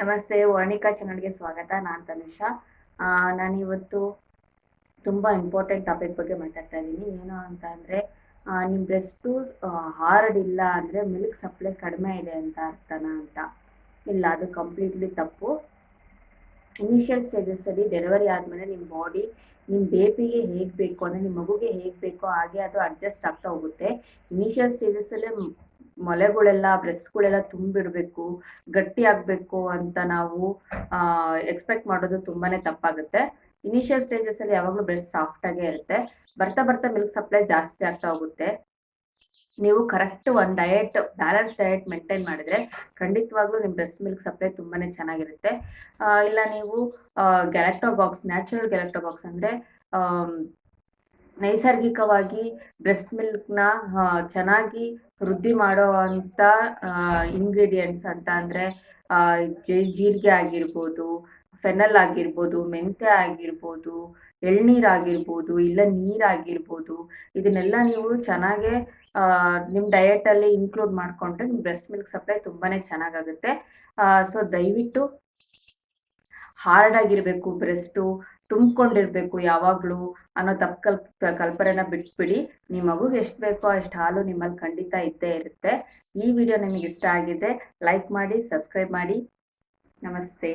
ನಮಸ್ತೆ, ವರ್ಣಿಕಾ ಚಾನಲ್ಗೆ ಸ್ವಾಗತ. ನಾನು ತನುಷಾ. ನಾನು ನಾನಿವತ್ತು ತುಂಬ ಇಂಪಾರ್ಟೆಂಟ್ ಟಾಪಿಕ್ ಬಗ್ಗೆ ಮಾತಾಡ್ತಾ ಇದ್ದೀನಿ. ಏನು ಅಂತ ಅಂದರೆ ನಿಮ್ಮ ಬ್ರೆಸ್ಟು ಹಾರ್ಡ್ ಇಲ್ಲ ಅಂದರೆ ಮಿಲ್ಕ್ ಸಪ್ಲೈ ಕಡಿಮೆ ಇದೆ ಅಂತ ಅರ್ಥನಾ ಅಂತ. ಇಲ್ಲ, ಅದು ಕಂಪ್ಲೀಟ್ಲಿ ತಪ್ಪು. ಇನಿಷಿಯಲ್ ಸ್ಟೇಜಸ್ಸಲ್ಲಿ ಡೆಲಿವರಿ ಆದಮೇಲೆ ನಿಮ್ಮ ಬಾಡಿ ನಿಮ್ಮ ಬೇಬಿಗೆ ಹೇಗೆ ಬೇಕು ಅಂದರೆ ನಿಮ್ಮ ಮಗುಗೆ ಹೇಗೆ ಬೇಕೋ ಹಾಗೆ ಅದು ಅಡ್ಜಸ್ಟ್ ಆಗ್ತಾ ಹೋಗುತ್ತೆ. ಇನಿಷಿಯಲ್ ಸ್ಟೇಜಸ್ಸಲ್ಲೇ ಮೊಲೆಗಳೆಲ್ಲ, ಬ್ರೆಸ್ಟ್ಗಳೆಲ್ಲ ತುಂಬಿಡ್ಬೇಕು ಗಟ್ಟಿ ಆಗ್ಬೇಕು ಅಂತ ನಾವು ಎಕ್ಸ್ಪೆಕ್ಟ್ ಮಾಡೋದು ತುಂಬಾನೇ ತಪ್ಪಾಗುತ್ತೆ. ಇನಿಷಿಯಲ್ ಸ್ಟೇಜಸಲ್ಲಿ ಯಾವಾಗಲೂ ಬ್ರೆಸ್ಟ್ ಸಾಫ್ಟ್ ಆಗೇ ಇರುತ್ತೆ. ಬರ್ತಾ ಬರ್ತಾ ಮಿಲ್ಕ್ ಸಪ್ಲೈ ಜಾಸ್ತಿ ಆಗ್ತಾ ಹೋಗುತ್ತೆ. ನೀವು ಕರೆಕ್ಟ್ ಒಂದು ಡಯಟ್ ಬ್ಯಾಲೆನ್ಸ್ ಡಯಟ್ ಮೇಂಟೈನ್ ಮಾಡಿದ್ರೆ ಖಂಡಿತವಾಗ್ಲೂ ನಿಮ್ಮ ಬ್ರೆಸ್ಟ್ ಮಿಲ್ಕ್ ಸಪ್ಲೈ ತುಂಬಾನೇ ಚೆನ್ನಾಗಿರುತ್ತೆ. ಇಲ್ಲ ನೀವು ಗ್ಯಾಲಕ್ಟೋಬಾಕ್ಸ್ ನ್ಯಾಚುರಲ್ ಗ್ಯಾಲಕ್ಟೋಬಾಕ್ಸ್ ಅಂದರೆ ನೈಸರ್ಗಿಕವಾಗಿ ಬ್ರೆಸ್ಟ್ ಮಿಲ್ಕ್ನ ಚೆನ್ನಾಗಿ ವೃದ್ಧಿ ಮಾಡುವಂಥ ಇಂಗ್ರೀಡಿಯೆಂಟ್ಸ್ ಅಂತ ಅಂದರೆ ಜೀರಿಗೆ ಆಗಿರ್ಬೋದು ಫೆನಲ್ ಆಗಿರ್ಬೋದು ಮೆಂತೆ ಆಗಿರ್ಬೋದು, ಎಳ್ನೀರ್ ಆಗಿರ್ಬೋದು, ಇಲ್ಲ ನೀರಾಗಿರ್ಬೋದು ಇದನ್ನೆಲ್ಲ ನೀವು ಚೆನ್ನಾಗೇ ನಿಮ್ಮ ಡಯಟಲ್ಲಿ ಇನ್ಕ್ಲೂಡ್ ಮಾಡಿಕೊಂಡ್ರೆ ನಿಮ್ಮ ಬ್ರೆಸ್ಟ್ ಮಿಲ್ಕ್ ಸಪ್ಲೈ ತುಂಬಾ ಚೆನ್ನಾಗಾಗುತ್ತೆ. ಸೊ ದಯವಿಟ್ಟು ಹಾರ್ಡ್ ಆಗಿರ್ಬೇಕು ಬ್ರೆಸ್ಟು ತುಂಬಿಕೊಂಡಿರ್ಬೇಕು ಯಾವಾಗ್ಲೂ ಅನ್ನೋ ತಪ್ಪು ಕಲ್ಪ ಕಲ್ಪನೆನ ಬಿಟ್ಬಿಡಿ. ನಿಮ್ಮ ಮಗುಗೆ ಎಷ್ಟು ಬೇಕೋ ಅಷ್ಟು ಹಾಲು ನಿಮ್ಮಲ್ಲಿ ಖಂಡಿತ ಇದ್ದೇ ಇರುತ್ತೆ. ಈ ವಿಡಿಯೋ ನಿಮಗೆ ಇಷ್ಟ ಆಗಿದೆ ಲೈಕ್ ಮಾಡಿ ಸಬ್ಸ್ಕ್ರೈಬ್ ಮಾಡಿ. ನಮಸ್ತೆ.